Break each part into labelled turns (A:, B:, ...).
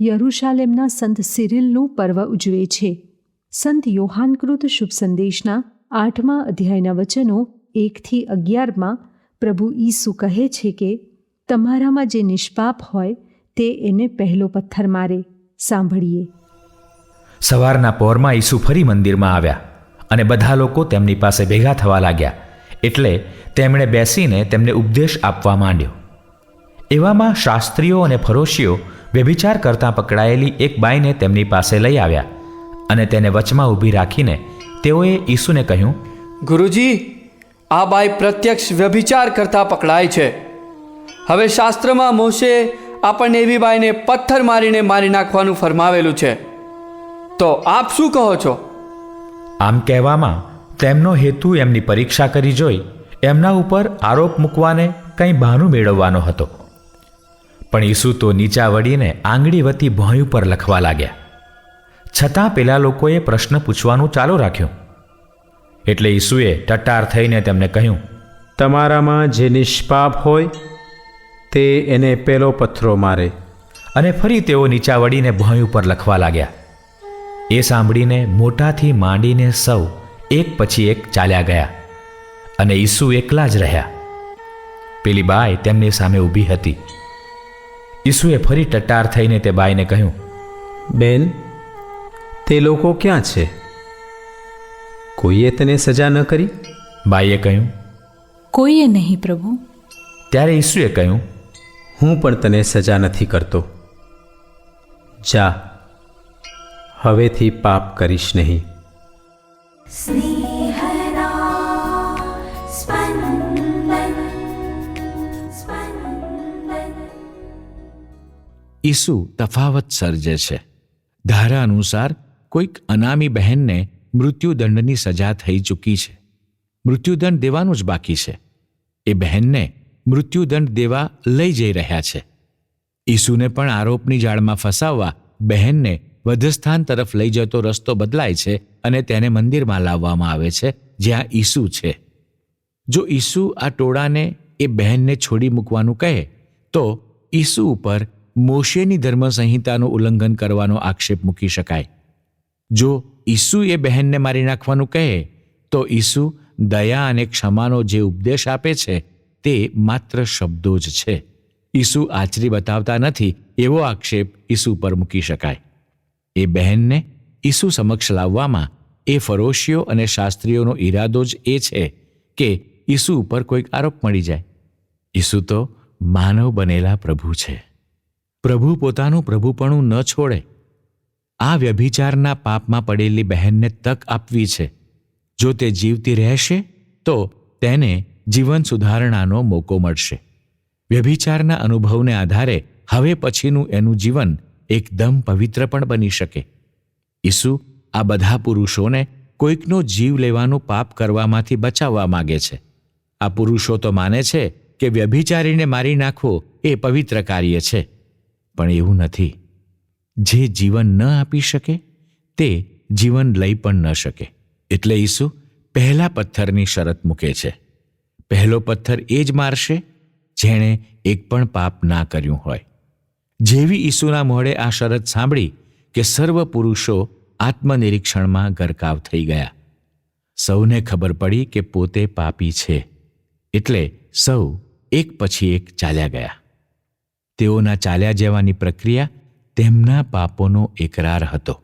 A: યરુશાલેમના સંત સિરિલનું પર્વ ઉજવે છે. સંત યોહાનકૃત શુભ સંદેશના આઠમા અધ્યાયના વચનો એકથી અગિયારમાં પ્રભુ ઈસુ કહે છે કે, તમારામાં જે નિષ્પાપ હોય તે એને પહેલો પથ્થર મારે. સાંભળીએ.
B: સવારના પહોરમાં ઈસુ ફરી મંદિરમાં આવ્યા અને બધા લોકો તેમની પાસે ભેગા થવા લાગ્યા, એટલે તેમણે બેસીને તેમને ઉપદેશ આપવા માંડ્યો. એવામાં શાસ્ત્રીઓ અને ફરોશીઓ વ્યભિચાર કરતાં પકડાયેલી એક બાઈને તેમની પાસે લઈ આવ્યા અને તેને વચમાં ઊભી રાખીને તેઓએ ઈસુને કહ્યું
C: ગુરુજી આ બાઈ પ્રત્યક્ષ વ્યભિચાર કરતાં પકડાય છે. હવે શાસ્ત્રમાં મોશે આપણને એવી બાઈને પથ્થર મારીને મારી નાખવાનું ફરમાવેલું છે. તો આપ શું કહો છો?
B: આમ કહેવામાં તેમનો હેતુ એમની પરીક્ષા કરી જોઈ એમના ઉપર આરોપ મૂકવાને કંઈ બહાનું મેળવવાનો હતો. પણ ઈસુ તો નીચા વળીને આંગળી વતી ભોંય ઉપર લખવા લાગ્યા. છતાં પેલા લોકોએ પ્રશ્ન પૂછવાનું ચાલુ રાખ્યું. એટલે ઈસુએ ટટ્ટાર થઈને તેમને કહ્યું
D: તમારામાં જે નિષ્પાપ હોય તે એને પેલો પથ્થરો મારે.
B: અને ફરી તેઓ નીચા વળીને ભોંય ઉપર લખવા લાગ્યા. એ સાંભળીને મોટાથી માંડીને સૌ એક પછી એક ચાલ્યા ગયા અને ઈસુ એકલા જ રહ્યા. પેલી બાઈ તેમની સામે ઊભી હતી. ઈસુએ ફરી ટટ્ટાર થઈને તે બાઈને કહ્યું
D: બેન તે લોકો ક્યાં છે? કોઈએ તને સજા ન કરી?
B: બાઈએ કહ્યું
E: કોઈએ નહીં પ્રભુ.
B: ત્યારે ઈસુએ કહ્યું
D: હું પણ તને સજા નથી કરતો. જા હવેથી પાપ કરીશ નહીં.
F: ઈસુ તફાવત સર્જે છે. ધારા અનુસાર કોઈક અનામી બહેનને મૃત્યુદંડની સજા થઈ ચૂકી છે. મૃત્યુદંડ દેવાનું જ બાકી છે. એ બહેનને મૃત્યુદંડ દેવા લઈ જઈ રહ્યા છે. ઈસુને પણ આરોપની જાળમાં ફસાવવા બહેનને વધસ્થાન તરફ લઈ જતો રસ્તો બદલાય છે અને તેને મંદિરમાં લાવવામાં આવે છે, જ્યાં ઈસુ છે. જો ઈસુ આ ટોળાને એ બહેનને છોડી મૂકવાનું કહે, તો ઈસુ ઉપર મોશેની ધર્મસંહિતાનું ઉલ્લંઘન કરવાનો આક્ષેપ મૂકી શકાય. જો ઈસુ એ બહેનને મારી નાખવાનું કહે, તો ઈસુ દયા અને ક્ષમાનો જે ઉપદેશ આપે છે, તે માત્ર શબ્દો જ છે. ઈસુ આચરી બતાવતા નથી, એવો આક્ષેપ ઈસુ પર મૂકી શકાય. એ બહેનને ઈસુ સમક્ષ લાવવામાં એ ફરોશીઓ અને શાસ્ત્રીઓનો ઈરાદો જ એ છે કે ઈસુ ઉપર કોઈક આરોપ મળી જાય. ઈસુ તો માનવ બનેલા પ્રભુ છે. પ્રભુ પોતાનું પ્રભુપણું ન છોડે. આ વ્યભિચારના પાપમાં પડેલી બહેનને તક આપવી છે. જો તે જીવતી રહેશે, તો તેને જીવન સુધારણાનો મોકો મળશે. વ્યભિચારના અનુભવને આધારે હવે પછીનું એનું જીવન એકદમ પવિત્ર પણ બની શકે. ઈસુ આ બધા પુરુષોને કોઈકનો જીવ લેવાનું પાપ કરવામાંથી બચાવવા માગે છે. આ પુરુષો તો માને છે કે વ્યભિચારીને મારી નાખવો એ પવિત્ર કાર્ય છે. પણ એવું નથી. જે જીવન ન આપી શકે, તે જીવન લઈ પણ ન શકે. એટલે ઈસુ પહેલા પથ્થરની શરત મૂકે છે. પહેલો પથ્થર એ જ મારશે, જેણે એક પણ પાપ ના કર્યું હોય. જેવી ઈસુના મોઢે આ શરત સાંભળી કે સર્વ પુરુષો આત્મનિરીક્ષણમાં ગરકાવ થઈ ગયા. સૌને ખબર પડી કે પોતે પાપી છે. એટલે સૌ એક પછી એક ચાલ્યા ગયા. તેઓના ચાલ્યા જવાની પ્રક્રિયા તેમના પાપોનો એકરાર હતો.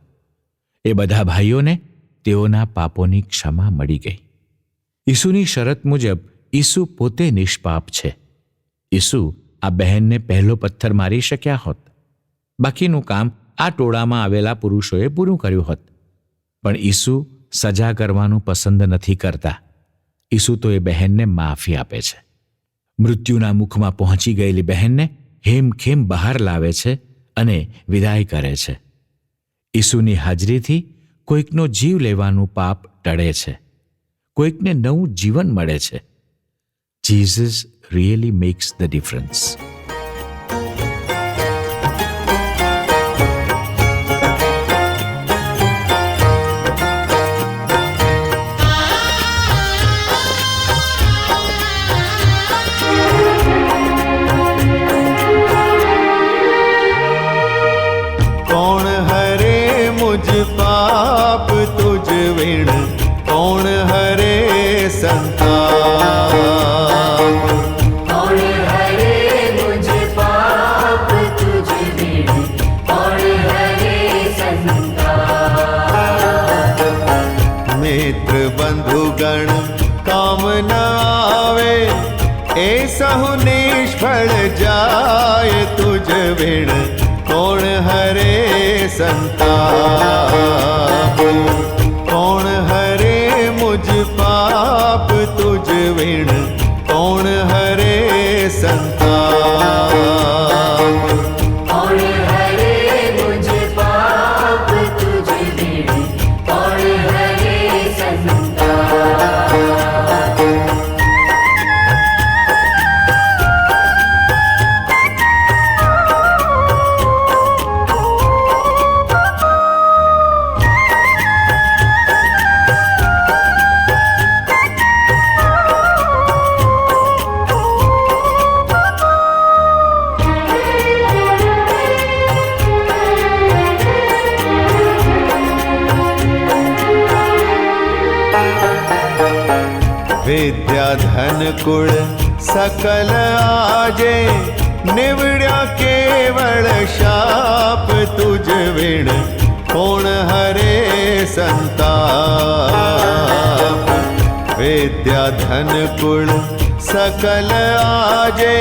F: એ બધા ભાઈઓને તેઓના પાપોની ક્ષમા મળી ગઈ. ઈસુની શરત મુજબ ઈસુ પોતે નિષ્પાપ છે. ઈસુ આ બહેનને પહેલો પથ્થર મારી શક્યા હોત. બાકીનું કામ આ ટોળામાં આવેલા પુરુષોએ પૂરું કર્યું હોત. પણ ઈસુ સજા કરવાનું પસંદ નથી કરતા. ઈસુ તો એ બહેનને માફી આપે છે. મૃત્યુના મુખમાં પહોંચી ગયેલી બહેનને હેમખેમ બહાર લાવે છે અને વિદાય કરે છે. ઈસુની હાજરીથી કોઈકનો જીવ લેવાનું પાપ ટળે છે. કોઈકને નવું જીવન મળે છે.
G: Jesus really makes the difference. વેણ કોણ હરે સંતા
H: विद्या धन कुळ सकल आजे निवड्या केवळ शाप तुझ विण कोण हरे संताप विद्या धन कुळ सकल आजे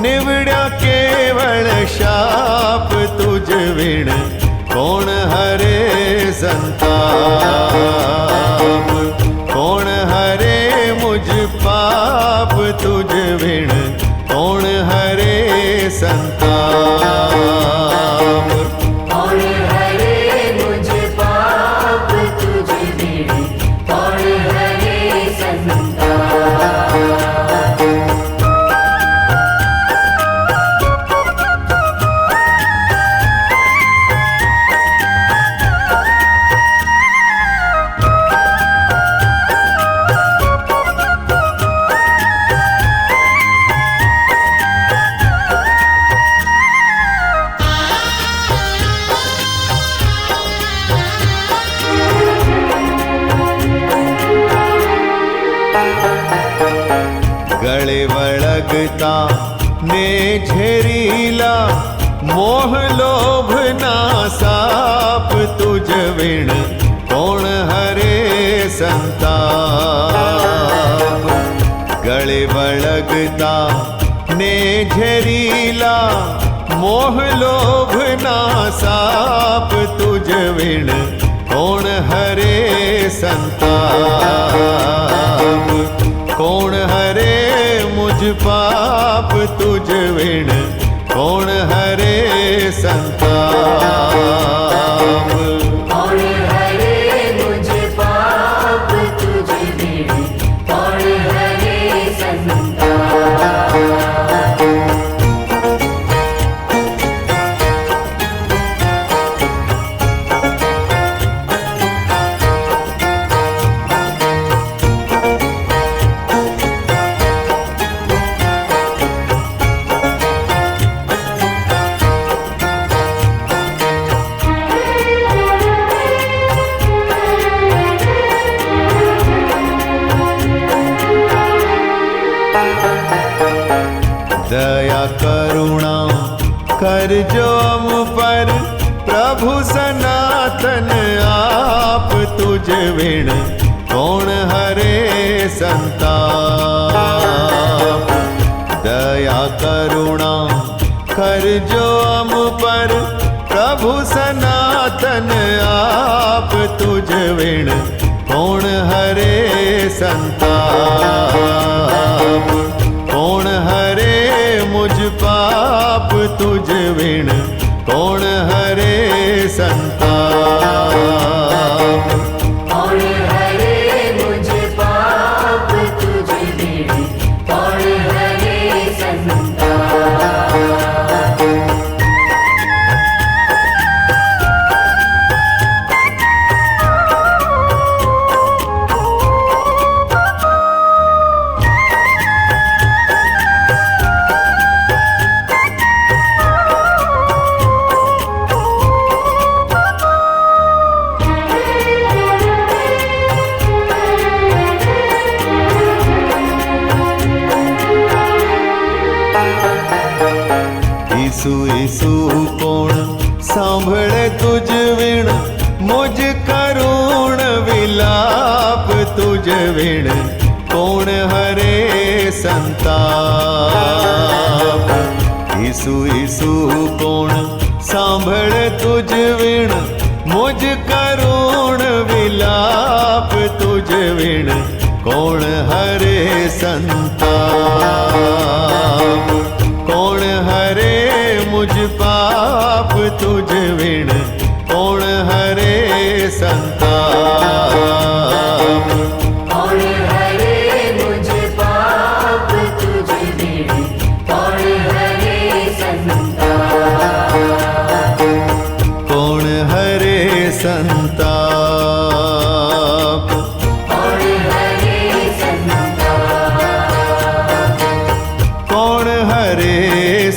H: निवड्या केवळ शाप तुझ विण कोण हरे संताप कोण हरे મોજ પાપ તુજ વિણ કોણ હરે સંતા ઝેરીલા મોહ લોભના સાપ તુજ
G: વીણ કોણ હરે સંતાપ ગળે વળગતા ને ઝેરીલા મોહ
H: લોભના સાપ તુજ વીણ કોણ હરે સંતાપ કોણ હરે પાપ તુજ વીણ કોણ હરે સંતા દયા કરુણા કરજો અમ પર. પ્રભુ સનાતન આપ તુજ વિણ. કોણ હરે સંતાપ? દયા કરુણા કરજો અમ પર. પ્રભુ સનાતન આપ તુજ વિણ. કોણ હરે સંતા તુજ વેણ ઈસુ ઈસુ કોણ સાંભળે તુજ વીણ મોજ કરુણ વિલાપ તુજ વીણ કોણ હરે સંતાપ ઈસુ संताप
G: और हरे हरे कौन हरे